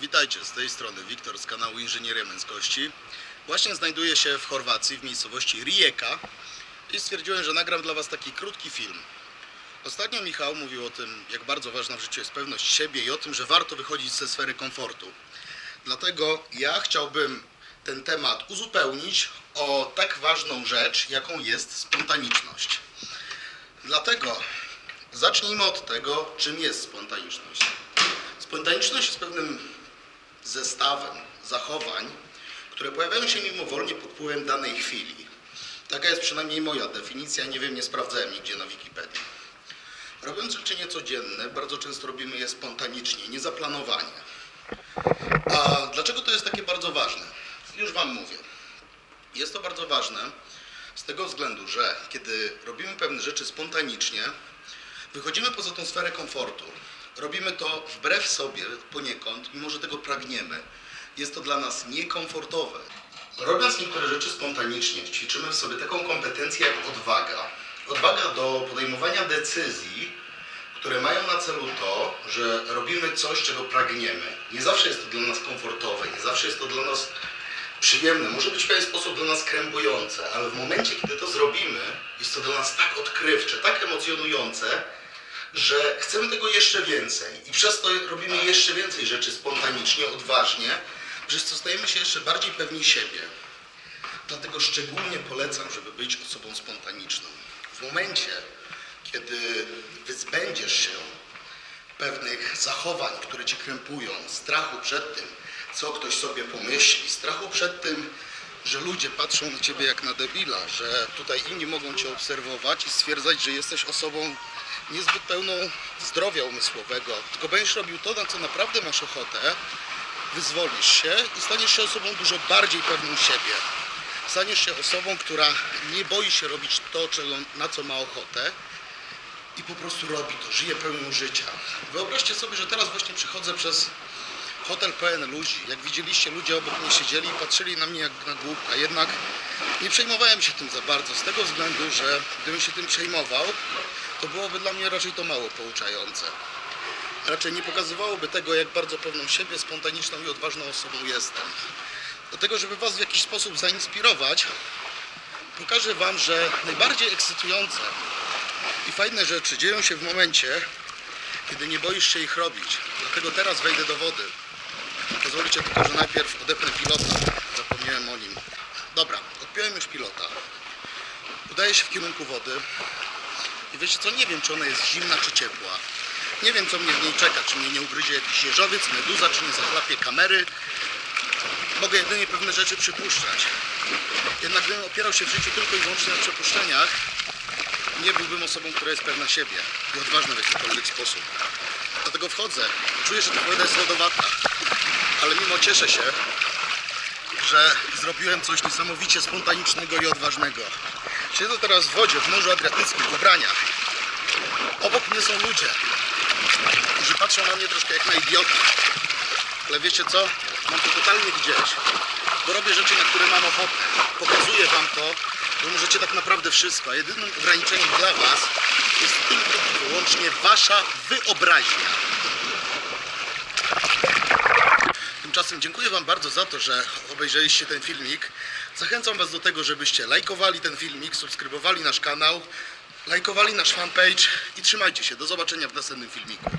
Witajcie, z tej strony Wiktor z kanału Inżynieria Męskości. Właśnie znajduję się w Chorwacji, w miejscowości Rijeka i stwierdziłem, że nagram dla Was taki krótki film. Ostatnio Michał mówił o tym, jak bardzo ważna w życiu jest pewność siebie i o tym, że warto wychodzić ze sfery komfortu. Dlatego ja chciałbym ten temat uzupełnić o tak ważną rzecz, jaką jest spontaniczność. Dlatego zacznijmy od tego, czym jest spontaniczność. Spontaniczność jest pewnym zestawem zachowań, które pojawiają się mimowolnie pod wpływem danej chwili. Taka jest przynajmniej moja definicja, nie wiem, nie sprawdzałem nigdzie na Wikipedii. Robiąc rzeczy niecodzienne, bardzo często robimy je spontanicznie, niezaplanowanie. A dlaczego to jest takie bardzo ważne? Już Wam mówię. Jest to bardzo ważne z tego względu, że kiedy robimy pewne rzeczy spontanicznie, wychodzimy poza tą sferę komfortu. Robimy to wbrew sobie poniekąd, mimo że tego pragniemy. Jest to dla nas niekomfortowe. Robiąc niektóre rzeczy spontanicznie, ćwiczymy w sobie taką kompetencję jak odwaga. Odwaga do podejmowania decyzji, które mają na celu to, że robimy coś, czego pragniemy. Nie zawsze jest to dla nas komfortowe, nie zawsze jest to dla nas przyjemne, może być w pewien sposób dla nas krępujące, ale w momencie, kiedy to zrobimy, jest to dla nas tak odkrywcze, tak emocjonujące, że chcemy tego jeszcze więcej i przez to robimy jeszcze więcej rzeczy spontanicznie, odważnie, że stajemy się jeszcze bardziej pewni siebie. Dlatego szczególnie polecam, żeby być osobą spontaniczną. W momencie, kiedy wyzbędziesz się pewnych zachowań, które cię krępują, strachu przed tym, co ktoś sobie pomyśli, strachu przed tym, że ludzie patrzą na ciebie jak na debila, że tutaj inni mogą cię obserwować i stwierdzać, że jesteś osobą niezbyt pełną zdrowia umysłowego, tylko będziesz robił to, na co naprawdę masz ochotę, wyzwolisz się i staniesz się osobą dużo bardziej pewną siebie. Staniesz się osobą, która nie boi się robić to, czego, na co ma ochotę i po prostu robi to, żyje pełnią życia. Wyobraźcie sobie, że teraz właśnie przychodzę przez hotel pełen ludzi. Jak widzieliście, ludzie obok mnie siedzieli i patrzyli na mnie jak na głupka. Jednak nie przejmowałem się tym za bardzo, z tego względu, że gdybym się tym przejmował, to byłoby dla mnie raczej to mało pouczające. Raczej nie pokazywałoby tego, jak bardzo pewną siebie, spontaniczną i odważną osobą jestem. Dlatego, żeby Was w jakiś sposób zainspirować, pokażę Wam, że najbardziej ekscytujące i fajne rzeczy dzieją się w momencie, kiedy nie boisz się ich robić. Dlatego teraz wejdę do wody. Pozwolicie tylko, że najpierw odepnę pilota. Zapomniałem o nim. Dobra, odpiąłem już pilota. Udaję się w kierunku wody. I wiecie co, nie wiem czy ona jest zimna czy ciepła. Nie wiem co mnie w niej czeka, czy mnie nie ugryzie jakiś jeżowiec, meduza, czy nie zachlapie kamery. Mogę jedynie pewne rzeczy przypuszczać. Jednak gdybym opierał się w życiu tylko i wyłącznie na przypuszczeniach, nie byłbym osobą, która jest pewna siebie i odważna w jakikolwiek sposób. Dlatego wchodzę. Czuję, że ta woda jest lodowata, ale mimo cieszę się, że zrobiłem coś niesamowicie spontanicznego i odważnego. Siedzę teraz w wodzie, w Morzu Adriatyckim, w ubraniach. Obok mnie są ludzie, którzy patrzą na mnie troszkę jak na idiota. Ale wiecie co? Mam to totalnie gdzieś. Bo robię rzeczy, na które mam ochotę. Pokazuję wam to, że możecie tak naprawdę wszystko. Jedynym ograniczeniem dla was jest tylko i wyłącznie wasza wyobraźnia. Tymczasem dziękuję Wam bardzo za to, że obejrzeliście ten filmik. Zachęcam Was do tego, żebyście lajkowali ten filmik, subskrybowali nasz kanał, lajkowali nasz fanpage i trzymajcie się. Do zobaczenia w następnym filmiku.